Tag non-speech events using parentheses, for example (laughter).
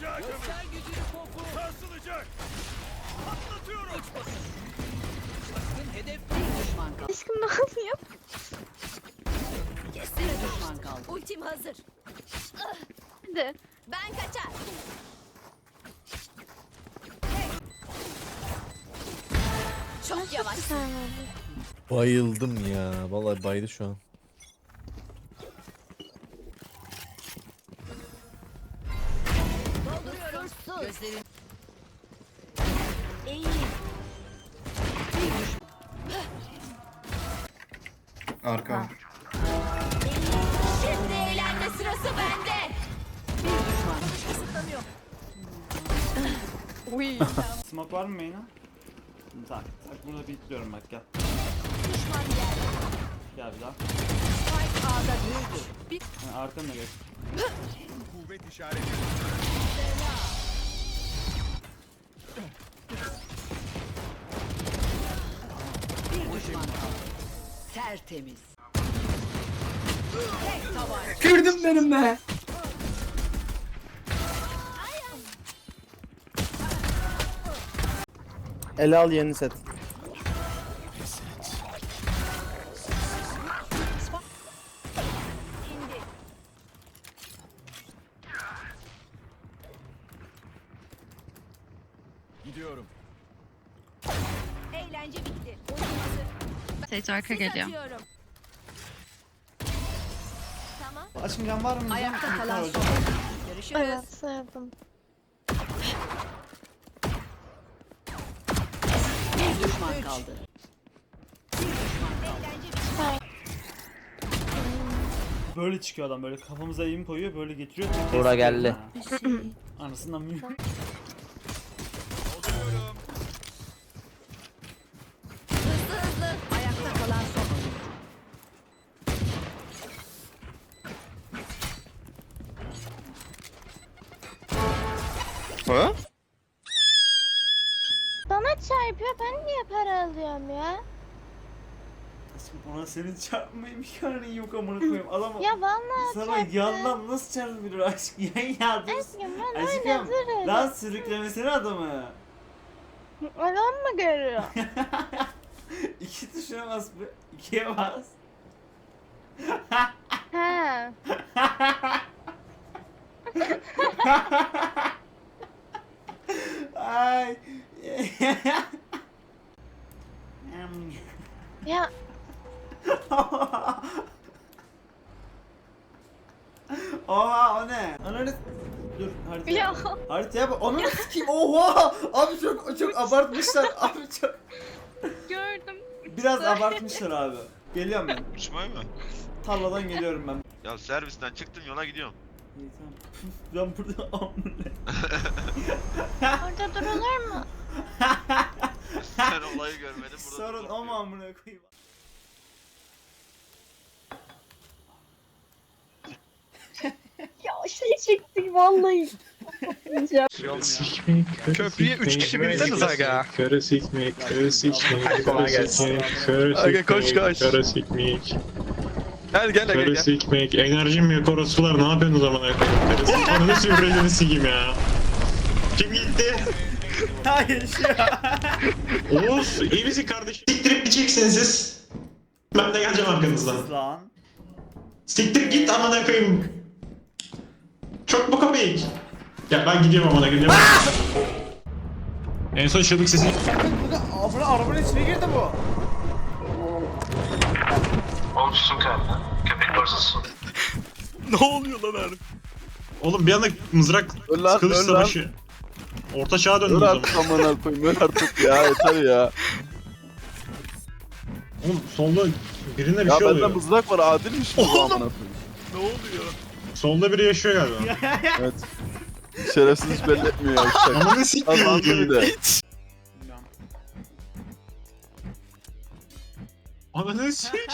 Göster gücünü popu. Sarsılacak. Patlatıyorum. Bakın hedef bir düşman kaldı. Aşkım ne yapıyor? Bir düşman kaldı. Ultim hazır. Hadi. Ben kaçar. Çok yavaş. Bayıldım ya. Vallahi baydı şu an. Gözlerin İyi. bir düşman. Arka. Şimdi eğlenme sırası bende. Bir düşman. Kısıtlanıyor. Smoke var mı main'e? Tak. Tak burada bitliyorum bak gel. Düşman geldi. Gel bir daha. Spike A'da büyüdü. Bir Ha, arkamda geç. Kuvvet işareti. Tertemiz. Tek tabanca. Kırdım benim be. Ele al yeni set. İndi. Gidiyorum. Eğlence bitti. Sage arka geliyor. atıyorum. Tamam. Can var mı? Ayakta kalan son. Görüşürüz. Evet sevdim. Bir düşman kaldı. Böyle çıkıyor adam böyle kafamıza eğim koyuyor böyle getiriyor. tek geldi. Anasından mı? (laughs) Ha? Bana çarpıyor ben niye para alıyorum ya? Ona senin çarpma imkanı yok amına koyayım. Adam Ya vallahi sana çarptı. yandan nasıl çarpabilir aşk? (laughs) Yan yardım. Aşkım ben Aşkım dururum. lan sürüklemesene adamı. Adam mı görüyor? (laughs) İki tuşuna bas be. İkiye bas. He. (laughs) Ay. Ya Oha o ne? Ananı Dur haritaya. Ya. Haritaya bak. Ananı sikeyim. Oha! Abi çok çok abartmışlar. (laughs) Abi çok gördüm. biraz abartmışlar abi. Geliyorum ben. Uçmaya mı? Tarladan geliyorum ben. Ya servisten çıktım yola gidiyorum. İyi tamam. (laughs) Ben burada amına. (laughs) Orada durulur mu? (laughs) Sen olayı görmedin burada. Sorun o mu amına koyayım? Ya şey çektik vallahi. Köprüye 3 kişi binseniz aga. Karı sikmek, karı sikmek, Hadi kolay karı gelsin. sikmek, Aga, koş, sikmek, koş. karı sikmek, Gel gel aga karı gel. sikmek. Enerjim yok orospular ne yapıyorsunuz o zaman? Karı sikmek. Ananı süvrelini sikeyim ya. Kim gitti? Ha yaşıyor. Oğuz iyi misin kardeşim? Siktirip gideceksiniz siz. Ben de geleceğim arkanızdan. Lan. Siktir git amına koyayım. Çok mu komik? Ya ben gidiyorum amına koyayım. en son çığlık sesi Abone arabanın içine girdi bu. (laughs) Ne oluyor lan abi? Oğlum bir anda mızrak Öl lan, kılıç öl lan. savaşı. Orta çağa döndü o Öl zaman. artık amına koyayım öl artık ya (laughs) yeter ya. Oğlum solda birine bir Ya şey bende oluyor. mızrak var adilmiş bu amına koyayım. Ne oluyor? Solda biri yaşıyor galiba. (laughs) Evet. Şerefsiz hiç belli etmiyor ya uçak. Ananı sikeyim. Kazandı bir de. Bilmiyorum. Ananı sikeyim.